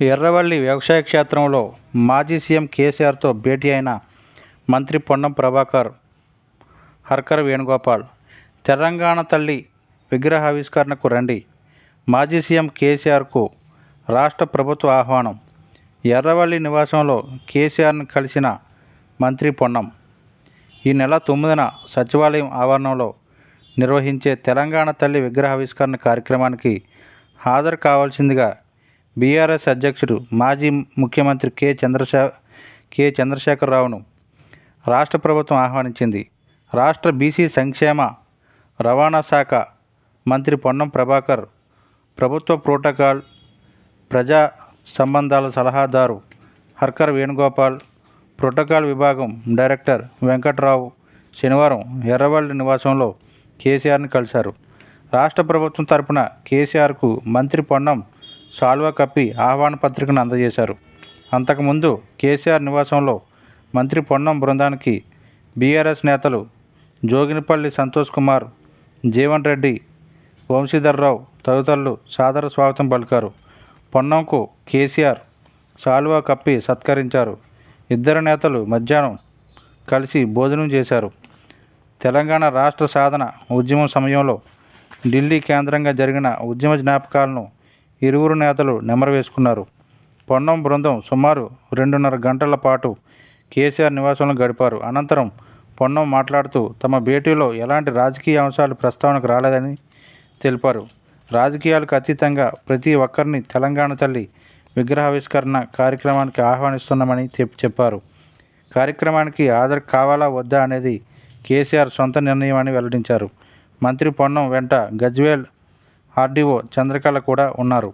ఎర్రవల్లి వ్యవసాయ క్షేత్రంలో మాజీ సీఎం కేసీఆర్తో భేటీ అయిన మంత్రి పొన్నం ప్రభాకర్ హర్కర్ వేణుగోపాల్ తెలంగాణ తల్లి విగ్రహావిష్కరణకు రండి. మాజీ సీఎం కేసీఆర్కు రాష్ట్ర ప్రభుత్వ ఆహ్వానం. ఎర్రవల్లి నివాసంలో కేసీఆర్ను కలిసిన మంత్రి పొన్నం. ఈ నెల తొమ్మిదిన సచివాలయం ఆవరణంలో నిర్వహించే తెలంగాణ తల్లి విగ్రహావిష్కరణ కార్యక్రమానికి హాజరు కావాల్సిందిగా బీఆర్ఎస్ అధ్యక్షుడు మాజీ ముఖ్యమంత్రి కె చంద్రశే కె చంద్రశేఖరరావును రాష్ట్ర ప్రభుత్వం ఆహ్వానించింది. రాష్ట్ర బీసీ సంక్షేమ రవాణా శాఖ మంత్రి పొన్నం ప్రభాకర్ ప్రభుత్వ ప్రోటోకాల్ ప్రజా సంబంధాల సలహాదారు హర్కర్ వేణుగోపాల్ ప్రోటోకాల్ విభాగం డైరెక్టర్ వెంకట్రావు శనివారం ఎర్రవల్లి నివాసంలో కేసీఆర్ని కలిశారు. రాష్ట్ర ప్రభుత్వం తరపున కేసీఆర్కు మంత్రి పొన్నం సాల్వా కప్పి ఆహ్వాన పత్రికను అందజేశారు. అంతకుముందు కేసీఆర్ నివాసంలో మంత్రి పొన్నం బృందానికి బీఆర్ఎస్ నేతలు జోగినిపల్లి సంతోష్ కుమార్ జీవన్ రెడ్డి వంశీధర్రావు తదితరులు సాదర స్వాగతం పలికారు. పొన్నంకు కేసీఆర్ సాల్వా కప్పి సత్కరించారు. ఇద్దరు నేతలు మధ్యాహ్నం కలిసి భోజనం చేశారు. తెలంగాణ రాష్ట్ర సాధన ఉద్యమం సమయంలో ఢిల్లీ కేంద్రంగా జరిగిన ఉద్యమ జ్ఞాపకాలను ఇరువురు నేతలు నెమరవేసుకున్నారు. పొన్నం బృందం సుమారు రెండున్నర గంటల పాటు కేసీఆర్ నివాసంలో గడిపారు. అనంతరం పొన్నం మాట్లాడుతూ తమ భేటీలో ఎలాంటి రాజకీయ అంశాలు ప్రస్తావనకు రాలేదని తెలిపారు. రాజకీయాలకు అతీతంగా ప్రతి ఒక్కరిని తెలంగాణ తల్లి విగ్రహావిష్కరణ కార్యక్రమానికి ఆహ్వానిస్తున్నామని చెప్ చెప్పారు. కార్యక్రమానికి హాజరు కావాలా వద్దా అనేది కేసీఆర్ సొంత నిర్ణయం అని వెల్లడించారు. మంత్రి పొన్నం వెంట గజ్వేల్ ఆర్డీఓ చంద్రకళ కూడా ఉన్నారు.